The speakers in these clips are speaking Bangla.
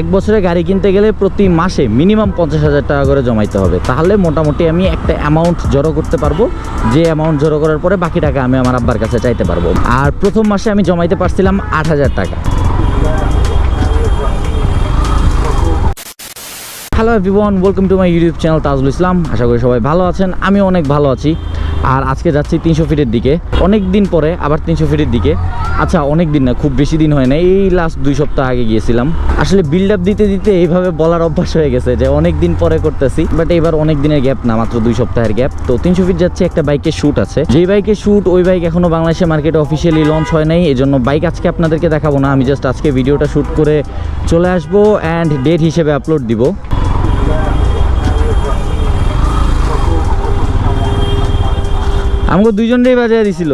এক বছরে গাড়ি কিনতে গেলে প্রতি মাসে মিনিমাম পঞ্চাশ হাজার টাকা করে জমাইতে হবে। তাহলে মোটামুটি আমি একটা অ্যামাউন্ট জড়ো করতে পারব। যে অ্যামাউন্ট জড়ো করার পরে বাকি টাকা আমি আমার আব্বার কাছে চাইতে পারব। আর প্রথম মাসে আমি জমাইতে পারছিলাম আট হাজার টাকা। Hello everyone welcome to my YouTube channel Tajul Islam. আশা করি সবাই ভালো আছেন আমি অনেক ভালো আছি। আর আজকে যাচ্ছি তিনশো ফিটের দিকে। অনেক দিন পরে আবার তিনশো ফিটের দিকে। আচ্ছা অনেক দিন না, খুব বেশি দিন হয় না এই লাস্ট দুই সপ্তাহ আগে গিয়েছিলাম। আসলে বিল্ড আপ দিতে দিতে এইভাবে বলার অভ্যাস হয়ে গেছে যে অনেক দিন পরে করতেছি বাট এবার অনেক দিনের গ্যাপ না, মাত্র দুই সপ্তাহের গ্যাপ তো তিনশো ফিট যাচ্ছে, একটা বাইকের শ্যুট আছে। যেই বাইকের শ্যুট ওই বাইক এখনও বাংলাদেশে মার্কেটে অফিসিয়ালি লঞ্চ হয় নাই। এই জন্য বাইক আজকে আপনাদেরকে দেখাবো না। আমি জাস্ট আজকে ভিডিওটা শ্যুট করে চলে আসব অ্যান্ড ডেট হিসেবে আপলোড দিব। আমাকে দুইজনটাই বাজায় দিছিল।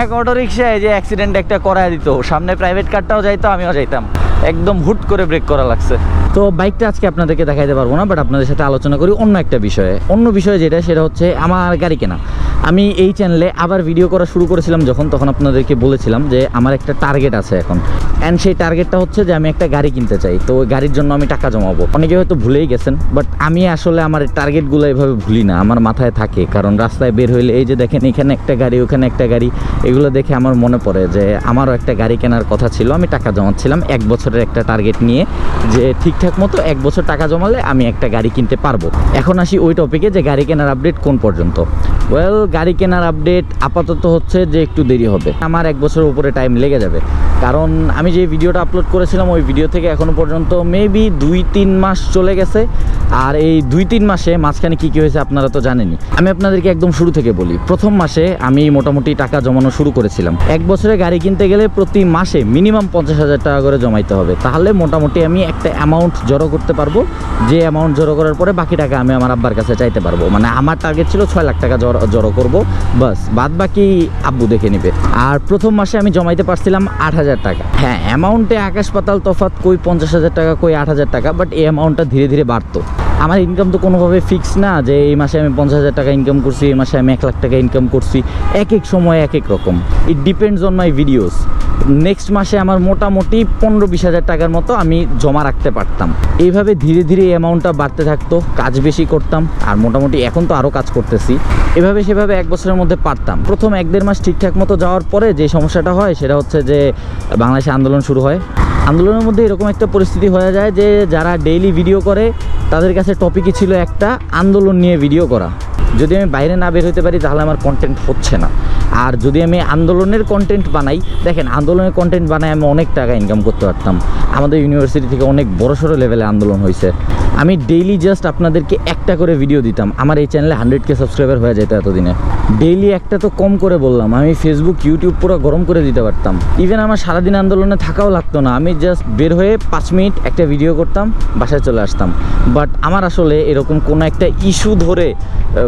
এক অটো রিক্সায় যে অ্যাক্সিডেন্ট একটা করায় দিত। সামনে প্রাইভেট কারটাও যাইতো আমিও যাইতাম। একদম হুট করে ব্রেক করা লাগছে। তো বাইকটা আজকে আপনাদেরকে দেখাইতে পারব না বাট আপনাদের সাথে আলোচনা করি অন্য একটা বিষয়ে। অন্য বিষয় যেটা সেটা হচ্ছে আমার গাড়ি কেনা। আমি এই চ্যানেলে আবার ভিডিও করা শুরু করেছিলাম যখন, তখন আপনাদেরকে বলেছিলাম যে আমার একটা টার্গেট আছে এখন। অ্যান্ড সেই টার্গেটটা হচ্ছে যে আমি একটা গাড়ি কিনতে চাই। তো গাড়ির জন্য আমি টাকা জমাবো। অনেকে হয়তো ভুলেই গেছেন বাট আমি আসলে আমার টার্গেটগুলো এভাবে ভুলি না। আমার মাথায় থাকে, কারণ রাস্তায় বের হইলে এই যে দেখেন, এখানে একটা গাড়ি, ওখানে একটা গাড়ি, এগুলো দেখে আমার মনে পড়ে যে আমারও একটা গাড়ি কেনার কথা ছিল। আমি টাকা জমাচ্ছিলাম এক বছরের একটা টার্গেট নিয়ে যে ঠিকঠাক মতো এক বছর টাকা জমালে আমি একটা গাড়ি কিনতে পারব। এখন আসি ওই টপিকে যে গাড়ি কেনার আপডেট কোন পর্যন্ত? ওয়েল গাড়ি কেনার আপডেট আপাতত হচ্ছে যে একটু দেরি হবে। আমার এক বছরের উপরে টাইম লেগে যাবে। কারণ আমি যে ভিডিওটা আপলোড করেছিলাম, ওই ভিডিও থেকে এখনও পর্যন্ত মেবি দুই তিন মাস চলে গেছে। আর এই দুই তিন মাসে মাঝখানে কী কী হয়েছে আপনারা তো জানেনই। আমি আপনাদেরকে একদম শুরু থেকে বলি। প্রথম মাসে আমি মোটামুটি টাকা জমানো শুরু করেছিলাম। এক বছরে গাড়ি কিনতে গেলে প্রতি মাসে মিনিমাম পঞ্চাশ হাজার টাকা করে জমাইতে হবে। তাহলে মোটামুটি আমি একটা অ্যামাউন্ট জড়ো করতে পারব। যে অ্যামাউন্ট জড়ো করার পরে বাকি টাকা আমি আমার আব্বার কাছে চাইতে পারব। মানে আমার টার্গেট ছিল ছয় লাখ টাকা জড়ো জড়ো করব। বাস বাদ বাকি আব্বু দেখে নেবে। আর প্রথম মাসে আমি জমাইতে পারছিলাম আট হাজার টাকা। হ্যাঁ অ্যামাউন্টে আকাশ পাতাল তফাত কই পঞ্চাশ হাজার টাকা, কই আট হাজার টাকা বাট এই অ্যামাউন্টটা ধীরে ধীরে বাড়তো। আমার ইনকাম তো কোনোভাবে ফিক্স না যে এই মাসে আমি পঞ্চাশ হাজার টাকা ইনকাম করছি, এই মাসে আমি এক লাখ টাকা ইনকাম করছি। এক এক সময় এক এক রকম। It depends on my videos next মাসে আমার মোটামুটি পনেরো বিশ হাজার টাকার মতো আমি জমা রাখতে পারতাম। এইভাবে ধীরে ধীরে এই অ্যামাউন্টটা বাড়তে থাকতো, কাজ বেশি করতাম, আর মোটামুটি এখন তো আরও কাজ করতেছি। এভাবে সেভাবে এক বছরের মধ্যে পারতাম। প্রথম এক দেড় মাস ঠিকঠাক মতো যাওয়ার পরে যে সমস্যাটা হয় সেটা হচ্ছে যে বাংলাদেশে আন্দোলন শুরু হয়। আন্দোলনের মধ্যে এরকম একটা পরিস্থিতি হয়ে যায় যে যারা ডেইলি ভিডিও করে, তাদের কাছে টপিকই ছিল একটা, আন্দোলন নিয়ে ভিডিও করা। যদি আমি বাইরে না বের হতে পারি, তাহলে আমার কন্টেন্ট হচ্ছে না। আর যদি আমি আন্দোলনের কন্টেন্ট বানাই, দেখেন, আন্দোলনের কন্টেন্ট বানাই আমি অনেক টাকা ইনকাম করতে পারতাম। আমাদের ইউনিভার্সিটি থেকে অনেক বড়ো সড়ো লেভেলে আন্দোলন হয়েছে আমি ডেইলি জাস্ট আপনাদেরকে একটা করে ভিডিও দিতাম। আমার এই চ্যানেলে হান্ড্রেড কে সাবস্ক্রাইবার হয়ে যেত এতদিনে। ডেইলি একটা তো কম করে বললাম। আমি ফেসবুক ইউটিউব পুরো গরম করে দিতে পারতাম। ইভেন আমার সারাদিন আন্দোলনে থাকাও লাগতো না। আমি জাস্ট বের হয়ে পাঁচ মিনিট একটা ভিডিও করতাম, বাসায় চলে আসতাম। বাট আমার আসলে এরকম কোনো একটা ইস্যু ধরে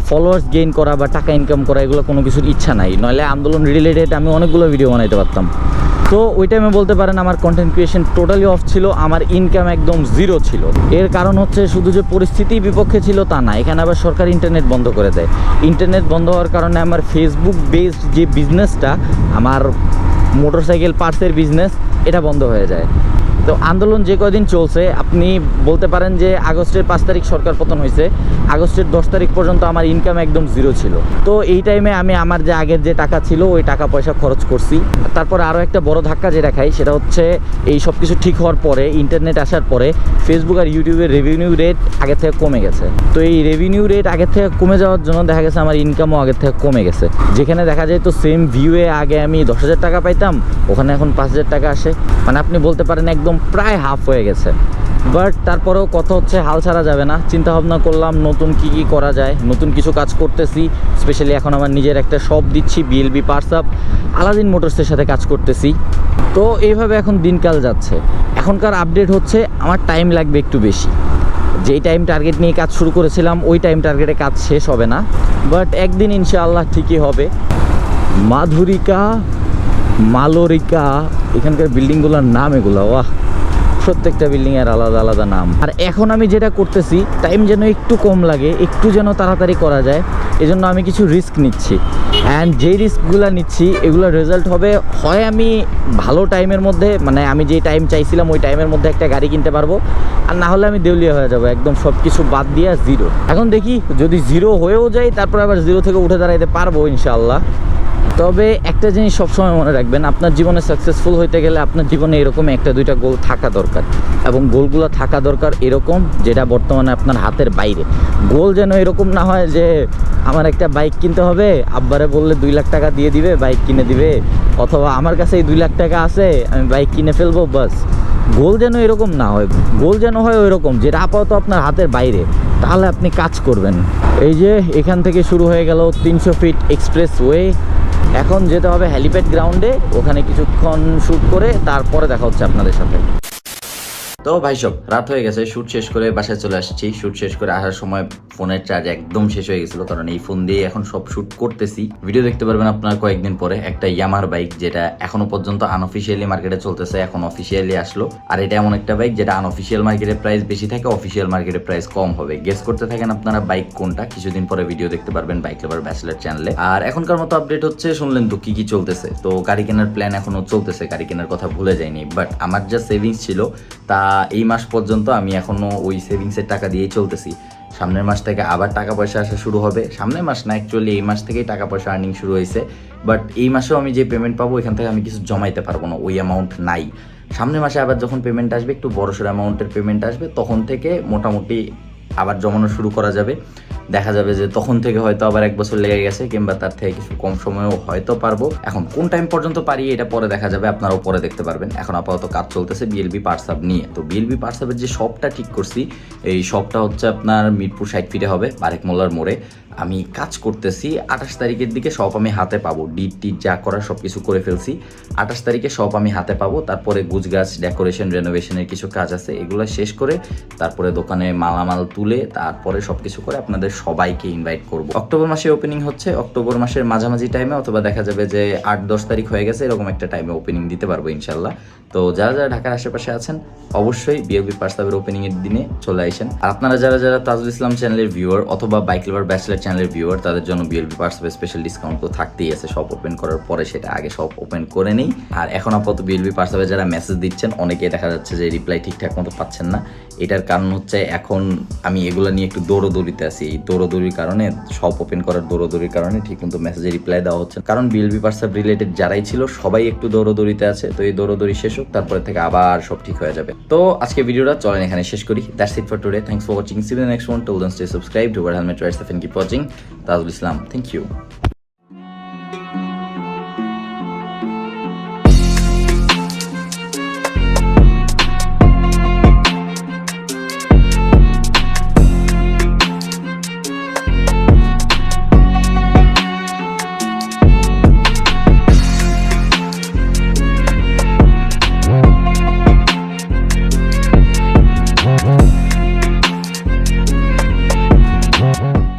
ফলোয়ার্স গেইন করা বা টাকা ইনকাম করা, এগুলো কোনো কিছুর ইচ্ছা নাই। নইলে আন্দোলন রিলেটেড আমি অনেকগুলো ভিডিও বানাইতে পারতাম। তো ওই টাইমে বলতে পারেন আমার কন্টেন্ট ক্রিয়েশন টোটালি অফ ছিল। আমার ইনকাম একদম জিরো ছিল। এর কারণ হচ্ছে শুধু যে পরিস্থিতি বিপক্ষে ছিল তা না, এখানে আবার সরকার ইন্টারনেট বন্ধ করে দেয়। ইন্টারনেট বন্ধ হওয়ার কারণে আমার ফেসবুক বেসড যে বিজনেসটা আমার মোটরসাইকেল পার্টসের বিজনেস এটা বন্ধ হয়ে যায়। তো আন্দোলন যে কদিন চলছে, আপনি বলতে পারেন যে আগস্টের পাঁচ তারিখ সরকার পতন হয়েছে, আগস্টের দশ তারিখ পর্যন্ত আমার ইনকাম একদম জিরো ছিল। তো এই টাইমে আমি আমার যে আগের যে টাকা ছিল, ওই টাকা পয়সা খরচ করছি। তারপর আরও একটা বড় ধাক্কা যেটা খাই, সেটা হচ্ছে এই সব কিছু ঠিক হওয়ার পরে ইন্টারনেট আসার পরে ফেসবুক আর ইউটিউবের রেভিনিউ রেট আগের থেকে কমে গেছে। তো এই রেভিনিউ রেট আগের থেকে কমে যাওয়ার জন্য দেখা গেছে আমার ইনকামও আগের থেকে কমে গেছে। যেখানে দেখা যায় তো সেম ভিউয়ে আগে আমি দশ হাজার টাকা পাইতাম, ওখানে এখন পাঁচ হাজার টাকা আসে। মানে আপনি বলতে পারেন একদম প্রায় হাফ হয়ে গেছে। বাট তারপরেও কথা হচ্ছে, হাল ছাড়া যাবে না। চিন্তা ভাবনা করলাম, নতুন কি কি করা যায়। নতুন কিছু কাজ করতেছি। স্পেশালি এখন আমার নিজের একটা শপ দিচ্ছি বিএলবি পার্স আপ আলাদিন মোটরসের সাথে কাজ করতেছি। তো এইভাবে এখন দিনকাল যাচ্ছে। এখনকার আপডেট হচ্ছে, আমার টাইম লাগবে একটু বেশি। যেই টাইম টার্গেট নিয়ে কাজ শুরু করেছিলাম, ওই টাইম টার্গেটে কাজ শেষ হবে না। বাট একদিন ইনশাআল্লাহ ঠিকই হবে। মাধুরিকা মালরিকা, এখানকার বিল্ডিংগুলোর নাম এগুলো, ওয়াহ। প্রত্যেকটা বিল্ডিং এর আলাদা আলাদা নাম। আর এখন আমি যেটা করতেছি টাইম যেন একটু কম লাগে, একটু যেন তাড়াতাড়ি করা যায়, এজন্য আমি কিছু রিস্ক নিচ্ছি। অ্যান্ড যেই রিস্কগুলো নিচ্ছি, এগুলোর রেজাল্ট হবে, হয় আমি ভালো টাইমের মধ্যে মানে আমি যে টাইম চাইছিলাম, ওই টাইমের মধ্যে একটা গাড়ি কিনতে পারব, আর না হলে আমি দেউলিয়া হয়ে যাব, একদম সব কিছু বাদ দিয়ে জিরো এখন দেখি, যদি জিরো হয়েও যাই, তারপর আবার জিরো থেকে উঠে দাঁড়াইতে পারব ইনশাল্লাহ তবে একটা জিনিস সবসময় মনে রাখবেন, আপনার জীবনে সাকসেসফুল হইতে গেলে আপনার জীবনে এরকম একটা, দুইটা গোল থাকা দরকার। এবং গোলগুলো থাকা দরকার এরকম যেটা বর্তমানে আপনার হাতের বাইরে। গোল যেন এরকম না হয় যে, আমার একটা বাইক কিনতে হবে, আব্বারে বললে দুই লাখ টাকা দিয়ে দিবে বাইক কিনে দিবে, অথবা আমার কাছে এই দুই লাখ টাকা আছে, আমি বাইক কিনে ফেলব, বাস। গোল যেন এরকম না হয় গোল যেন হয় ওই রকম যেটা আপাতত আপনার হাতের বাইরে। তাহলে আপনি কাজ করবেন। এই যে, এখান থেকে শুরু হয়ে গেল তিনশো ফিট এক্সপ্রেস ওয়ে এখন যেতে হবে হ্যালিপ্যাড গ্রাউন্ডে, ওখানে কিছুক্ষণ শ্যুট করে তারপরে দেখা হচ্ছে আপনাদের সাথে। তো ভাই সব, রাত হয়ে গেছে শ্যুট শেষ করে বাসায় চলে আসছি। শ্যুট শেষ করে আসার সময় ফোনের চার্জ একদম শেষ হয়ে গেছিল, কারণ এই ফোন দিয়ে এখন সব শ্যুট করতেছি। ভিডিও দেখতে পারবেন আপনার কয়েকদিন পরে একটা ইয়ামার বাইক যেটা এখনও পর্যন্ত আনঅফিসিয়ালি মার্কেটে চলতেছে, এখন অফিসিয়ালি আসলো। আর এটা এমন একটা বাইক যেটা আনঅফিসিয়াল মার্কেটে প্রাইস বেশি থাকে অফিসিয়াল মার্কেটে প্রাইস কম হবে। গেস করতে থাকেন আপনারা বাইক কোনটা, কিছুদিন পরে ভিডিও দেখতে পারবেন বাইক লেভার ব্যাচেলার চ্যানেলে আর এখনকার মতো আপডেট হচ্ছে, শুনলেন তো কি কি চলতেছে। তো গাড়ি কেনার প্ল্যান এখনও চলতেছে, গাড়ি কেনার কথা ভুলে যাইনি। বাট আমার যা সেভিংস ছিল, তা এই মাস পর্যন্ত আমি এখনও ওই সেভিংসের টাকা দিয়েই চলতেছি। সামনের মাস থেকে আবার টাকা পয়সা আসা শুরু হবে। সামনের মাস না অ্যাকচুয়ালি এই মাস থেকেই টাকা পয়সা আর্নিং শুরু হয়েছে। বাট এই মাসেও আমি যে পেমেন্ট পাবো, এখান থেকে আমি কিছু জমাইতে পারব না, ওই অ্যামাউন্ট নাই। সামনের মাসে আবার যখন পেমেন্ট আসবে, একটু বড়সড় অ্যামাউন্টের পেমেন্ট আসবে, তখন থেকে মোটামুটি আবার জমানো শুরু করা যাবে। দেখা যাবে যে তখন থেকে হয়তো আবার এক বছর লেগে গেছে কিংবা তার থেকে কিছু কম সময়েও হয়তো পারব। এখন কোন টাইম পর্যন্ত পারি, এটা পরে দেখা যাবে, আপনারাও পরে দেখতে পারবেন। এখন আপাতত কাজ চলতেছে বিএলবি পার্সাব নিয়ে। তো বিএলবি পার্সাবের যে শপটা ঠিক করছি, এই শপটা হচ্ছে আপনার মিরপুর সাইড ফিটে হবে, বারেক মোল্লার মোড়ে। আমি কাজ করতেছি, আঠাশ তারিখের দিকে সব আমি হাতে পাবো। ডিট টিট যা করার সব কিছু করে ফেলছি। আঠাশ তারিখে সব আমি হাতে পাবো, তারপরে গুজগাছ ডেকোরেশন রেনোভেশনের কিছু কাজ আছে, এগুলো শেষ করে তারপরে দোকানে মালামাল তুলে তারপরে সব কিছু করে আপনাদের সবাইকে ইনভাইট করব। অক্টোবর মাসে ওপেনিং হচ্ছে, অক্টোবর মাসের মাঝামাঝি টাইমে অথবা দেখা যাবে যে আট, দশ তারিখ হয়ে গেছে, এরকম একটা টাইমে ওপেনিং দিতে পারব ইনশাল্লাহ। তো যারা যারা ঢাকার আশেপাশে আছেন, অবশ্যই বিএলবি পার্সাবের ওপেনিং এর দিনে চলে আসেন। আর আপনারা যারা যারা তাজুল ইসলাম চ্যানেলের ভিউয়ার অথবা বাইক লেভার ব্যাচেলার চ্যানেলের ভিউয়ার তাদের জন্য বিএলবি পার্সাবের স্পেশাল ডিসকাউন্ট তো থাকতেই আছে, সব ওপেন করার পরে সেটা আগে সব ওপেন করে নেই। আর এখন আপাতত বিএলবি পার্সাবে যারা মেসেজ দিচ্ছেন, অনেকে দেখা যাচ্ছে যে রিপ্লাই ঠিকঠাক মতো পাচ্ছেন না। এটার কারণ হচ্ছে এখন আমি এগুলো নিয়ে একটু দৌড়োদৌড়িতে আছি, এই দৌড়োদৌড়ির কারণে, সব ওপেন করার দৌড়দৌড়ির কারণে ঠিক মতো মেসেজে রিপ্লাই দেওয়া হচ্ছে। কারণ বিএলবি পার্সাপ রিলেটেড যারাই ছিল, সবাই একটু দৌড়দৌড়িতে আছে, তো এই দৌড়দৌড়ি শেষ হোক, তারপরে থেকে আবার সব ঠিক হয়ে যাবে। তো আজকে ভিডিওটা, চলেন এখানে শেষ করি। That's it for today thanks for watching see the next one till stay subscribe to helmet rights and keep watching Tajul Islam thank you